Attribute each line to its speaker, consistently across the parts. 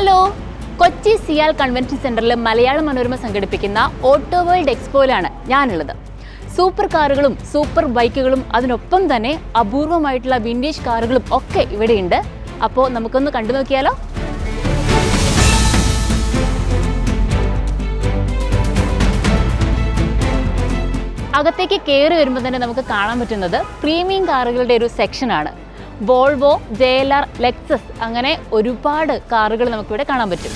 Speaker 1: Hello. Kochi CIAL convention സെന്ററിൽ മലയാള മനോരമ സംഘടിപ്പിക്കുന്ന auto world എക്സ്പോയിലാണ് ഞാനുള്ളത്. സൂപ്പർ കാറുകളും സൂപ്പർ ബൈക്കുകളും അതിനൊപ്പം തന്നെ അപൂർവമായിട്ടുള്ള വിന്റേജ് കാറുകളും ഒക്കെ ഇവിടെയുണ്ട്. അപ്പോൾ നമുക്കൊന്ന് കണ്ടു നോക്കിയാലോ? അകത്തേക്ക് കയറി വരുമ്പോൾ തന്നെ നമുക്ക് കാണാൻ പറ്റുന്നത് പ്രീമിയം കാറുകളുടെ ഒരു സെക്ഷനാണ്. Volvo J L R Lexus അങ്ങനെ ഒരുപാട് കാറുകൾ നമുക്കിവിടെ കാണാൻ പറ്റും.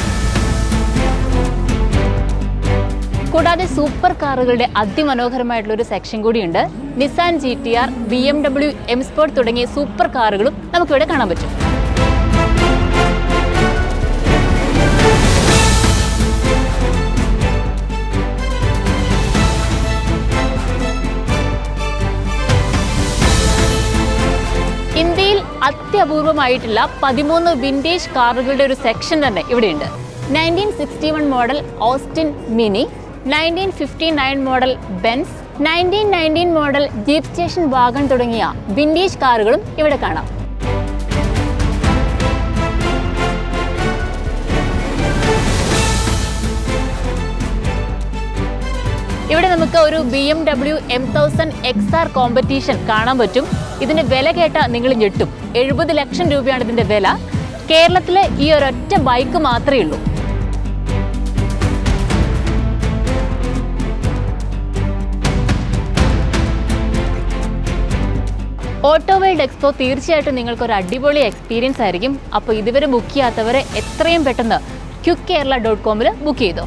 Speaker 1: കൂടാതെ സൂപ്പർ കാറുകളുടെ അതിമനോഹരമായിട്ടുള്ള ഒരു സെക്ഷൻ കൂടിയുണ്ട്. Nissan G T R B M W M sport തുടങ്ങിയ സൂപ്പർ കാറുകളും നമുക്കിവിടെ കാണാൻ പറ്റും. അത്യപൂർവമായിട്ടുള്ള പതിമൂന്ന് വിന്റേജ് കാറുകളുടെ ഒരു സെക്ഷൻ തന്നെ ഇവിടെയുണ്ട്. Nineteen sixty one model Austin Mini nineteen fifty nine model Benz nineteen nineteen model jeep station wagon തുടങ്ങിയ വിന്റേജ് കാറുകളും ഇവിടെ കാണാം. ഇവിടെ നമുക്ക് ഒരു B M W M thousand X R competition കാണാൻ പറ്റും. ഇതിന്റെ വില കേട്ട നിങ്ങൾ ഞെട്ടും. എഴുപത് ലക്ഷം രൂപയാണ് ഇതിന്റെ വില. കേരളത്തിലെ ഈ ഒരൊറ്റ ബൈക്ക് മാത്രമേ ഉള്ളൂ. ഓട്ടോ വേൾഡ് എക്സ്പോ തീർച്ചയായിട്ടും നിങ്ങൾക്ക് ഒരു അടിപൊളി എക്സ്പീരിയൻസ് ആയിരിക്കും. അപ്പോൾ ഇതുവരെ ബുക്ക് ചെയ്യാത്തവരെ എത്രയും പെട്ടെന്ന് ക്യുക്ക് കേരള ഡോട്ട് കോമിൽ ബുക്ക് ചെയ്തോ.